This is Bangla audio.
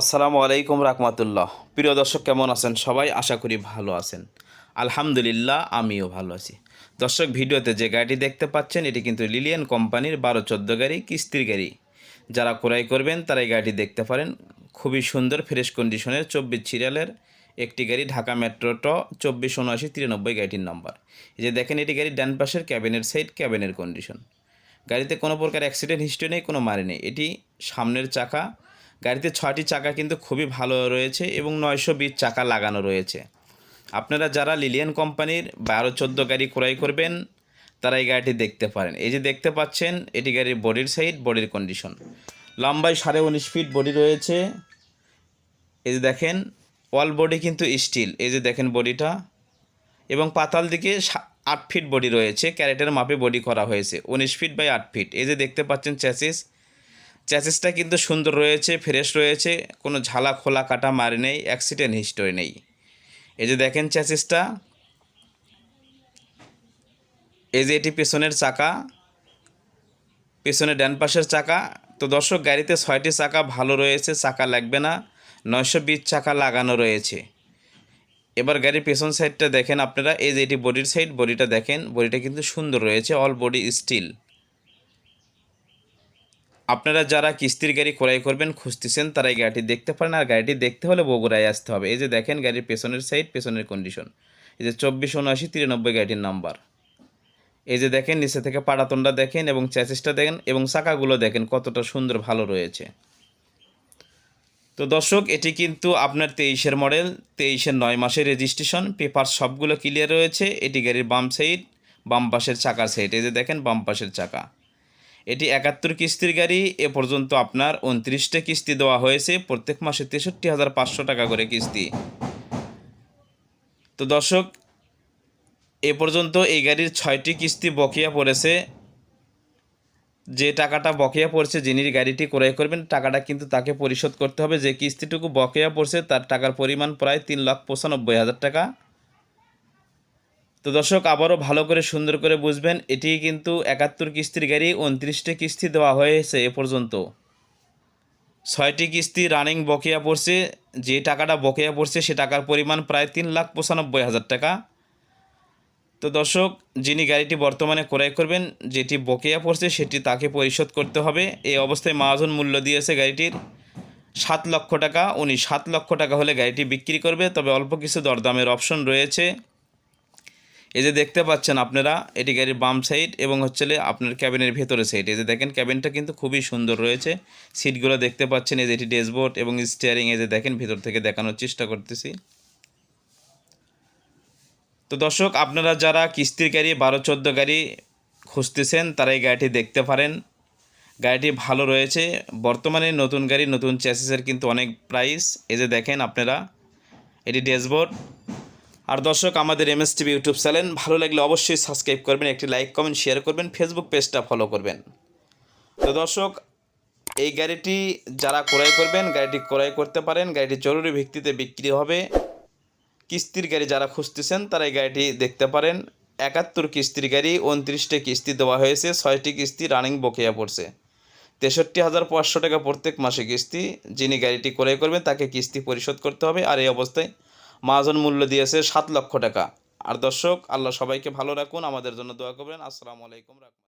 আসসালামু আলাইকুম রাহমাতুল্লাহ। প্রিয় দর্শক, কেমন আছেন? সবাই আশা করি ভালো আছেন। আলহামদুলিল্লাহ, আমিও ভালো আছি। দর্শক, ভিডিওতে যে গাড়িটি দেখতে পাচ্ছেন, এটি কিন্তু লিলিয়ান কোম্পানির বারো চোদ্দ গাড়ি, কিস্তির গাড়ি। যারা ক্রয় করবেন, তারা এই গাড়িটি দেখতে পারেন। খুবই সুন্দর, ফ্রেশ কন্ডিশনের চব্বিশ সিরিয়ালের একটি গাড়ি, ঢাকা মেট্রো ট চব্বিশ উনআশি তিরানব্বই গাড়িটির নম্বর। এই যে দেখেন, এটি গাড়ির ডান পাশের ক্যাবিনের সাইড, ক্যাবিনের কন্ডিশন। গাড়িতে কোনো প্রকার অ্যাক্সিডেন্ট, হিস্ট্রি নেই, কোনো মারি নেই। এটি সামনের চাকা গাড়িতে ছয়টি চাকা কিন্তু খুবই ভালো রয়েছে এবং নয়শো বিশ চাকা লাগানো রয়েছে। আপনারা যারা লিলিয়ান কোম্পানির বারো চোদ্দ গাড়ি ক্রয় করবেন, তারা এই গাড়িটি দেখতে পারেন। এই যে দেখতে পাচ্ছেন, এটি গাড়ির বডির সাইড, বডির কন্ডিশন। লম্বায় সাড়ে উনিশ ফিট বডি রয়েছে। এই যে দেখেন, অল বডি কিন্তু স্টিল। এই যে দেখেন বডিটা। এবং পাতাল দিকে আট ফিট বডি রয়েছে। ক্যারেটের মাপে বডি করা হয়েছে, উনিশ ফিট বাই আট ফিট। এই যে দেখতে পাচ্ছেন, চ্যাসিস। চ্যাসিসটা কিন্তু সুন্দর রয়েছে ফ্রেশ রয়েছে, কোনো ঝালা খোলা কাটা মারি নেই অ্যাক্সিডেন্ট হিস্টোরি নেই। এই যে দেখেন চ্যাচেসটা এই যে এটি পেছনের চাকা পেছনে ডান পাশের চাকা। তো দর্শক, গাড়িতে ছয়টি চাকা ভালো রয়েছে, চাকা লাগবে না, নয়শো বিশ চাকা লাগানো রয়েছে। এবার গাড়ির পেছন সাইডটা দেখেন আপনারা, এই যে এটি বডির সাইড বডিটা দেখেন বডিটা কিন্তু সুন্দর রয়েছে অল বডি স্টিল আপনারা যারা কিস্তির গাড়ি ক্রয় করবেন, খুঁজতেছেন, তারা এই গাড়িটি দেখতে পারেন আর গাড়িটি দেখতে হলে বগুড়ায় আসতে হবে। এই যে দেখেন গাড়ির পেছনের সাইড পেছনের কন্ডিশন এই যে চব্বিশ, উনআশি, তিরানব্বই গাড়িটির নাম্বার এই যে দেখেন, নিচে থেকে পাড়াতনটা দেখেন এবং চ্যাসিসটা দেখেন এবং চাকাগুলো দেখেন কতটা সুন্দর ভালো রয়েছে। তো দর্শক, এটি কিন্তু আপনার তেইশের মডেল তেইশের নয় মাসের রেজিস্ট্রেশন পেপার সবগুলো ক্লিয়ার রয়েছে। এটি গাড়ির বাম সাইড বাম পাশের চাকার সাইড এই যে দেখেন, বাম পাশের চাকা। এটি একাত্তর কিস্তির গাড়ি। এ পর্যন্ত আপনার উনত্রিশটা কিস্তি দেওয়া হয়েছে। প্রত্যেক মাসে তেষট্টি হাজার পাঁচশো টাকা করে কিস্তি। তো দর্শক, এ পর্যন্ত এই গাড়ির ছয়টি কিস্তি বকেয়া পড়েছে। যে টাকাটা বকেয়া পড়ছে, যিনি গাড়িটি ক্রয় করবেন, টাকাটা কিন্তু তাকে পরিশোধ করতে হবে। যে কিস্তিটুকু বকেয়া পড়ছে, তার টাকার পরিমাণ প্রায় তিন লাখ পঁচানব্বই হাজার টাকা। তো দর্শক, আবারও ভালো করে সুন্দর করে বুঝবেন, এটি কিন্তু একাত্তর কিস্তির গাড়ি, উনত্রিশটি কিস্তি দেওয়া হয়েছে এ পর্যন্ত। ছয়টি কিস্তি রানিং বকেয়া পড়ছে, যে টাকাটা বকেয়া পড়ছে সে টাকার পরিমাণ প্রায় তিন লাখ পঁচানব্বই হাজার টাকা। তো দর্শক, যিনি গাড়িটি বর্তমানে ক্রয় করবেন, যেটি বকেয়া পড়ছে সেটি তাকে পরিশোধ করতে হবে। এই অবস্থায় মহাজন মূল্য দিয়েছে গাড়িটির সাত লক্ষ টাকা। উনি সাত লক্ষ টাকা হলে গাড়িটি বিক্রি করবে, তবে অল্প কিছু দরদামের অপশন রয়েছে। এই যে দেখতে পাচ্ছেন আপনারা, এটি গাড়ির বাম সাইড এবং হচ্ছে আপনার ক্যাবিনের ভেতরে সাইড এই যে দেখেন ক্যাবিনটা কিন্তু খুবই সুন্দর রয়েছে। সিটগুলো দেখতে পাচ্ছেন, এই যে এটি ড্যাশবোর্ড এবং স্টিয়ারিং এই যে দেখেন, ভেতর থেকে দেখানোর চেষ্টা করতেছি। তো দর্শক, আপনারা যারা কিস্তির গাড়ি, বারো চোদ্দ গাড়ি খুঁজতেছেন, তারা এই গাড়িটি দেখতে পারেন। গাড়িটি ভালো রয়েছে। বর্তমানে নতুন গাড়ি, নতুন চ্যাসিসের কিন্তু অনেক প্রাইস এই যে দেখেন আপনারা, এটি ড্যাশবোর্ড আর দর্শক, আমাদের M S TV YouTube channel ভালো লাগলে অবশ্যই সাবস্ক্রাইব করবেন, একটি লাইক, কমেন্ট, শেয়ার করবেন, ফেসবুক পেজটা ফলো করবেন। তো দর্শক, এই গাড়িটি যারা ক্রয় করবেন, গাড়িটি ক্রয় করতে পারেন, গাড়িটি জরুরি ভিত্তিতে বিক্রি হবে। কিস্তির গাড়ি যারা খুঁজতেছেন, তারা এই গাড়িটি দেখতে পারেন। একাত্তর কিস্তির গাড়ি, উনত্রিশটি কিস্তি দেওয়া হয়েছে, ছয়টি কিস্তি রানিং বকেয়া পড়ছে। তেষট্টি হাজার পাঁচশো টাকা প্রত্যেক মাসে কিস্তি। যিনি গাড়িটি ক্রয় করবেন, তাকে কিস্তি পরিশোধ করতে হবে। আর এই অবস্থায় মহাজন মূল্য দিয়েছে সাত লক্ষ টাকা। আর দর্শক, আল্লাহ সবাইকে ভালো রাখুন, আমাদের জন্য দোয়া করবেন। আসসালামু আলাইকুম রাখুন